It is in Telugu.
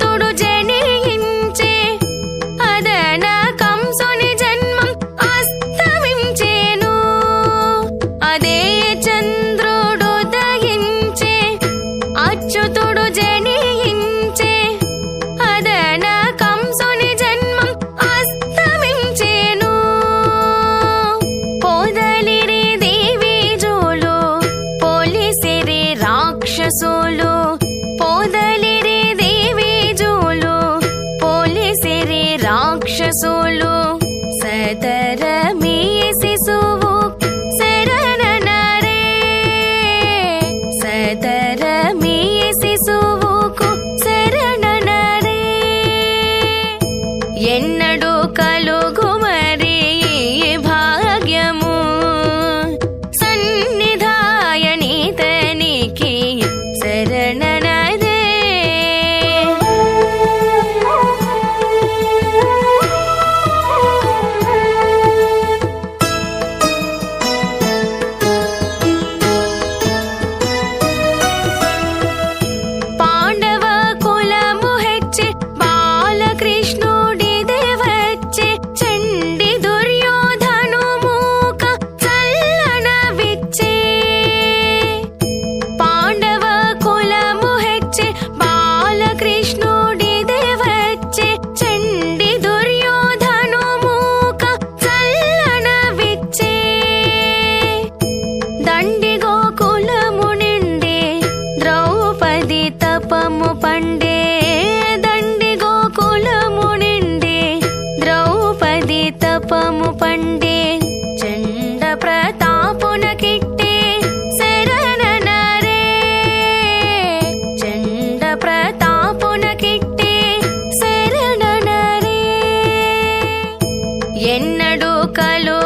தொடு ஜெ ఎన్నడూ కలుగుమరి ధాన్యము పండే దండి గోకులము నిండే ద్రౌపది తపము పండే చండ ప్రతాపున కిట్టే శరణన రే చండ ప్రతాపున కిట్టే శరణన రే ఎన్నడూ కలు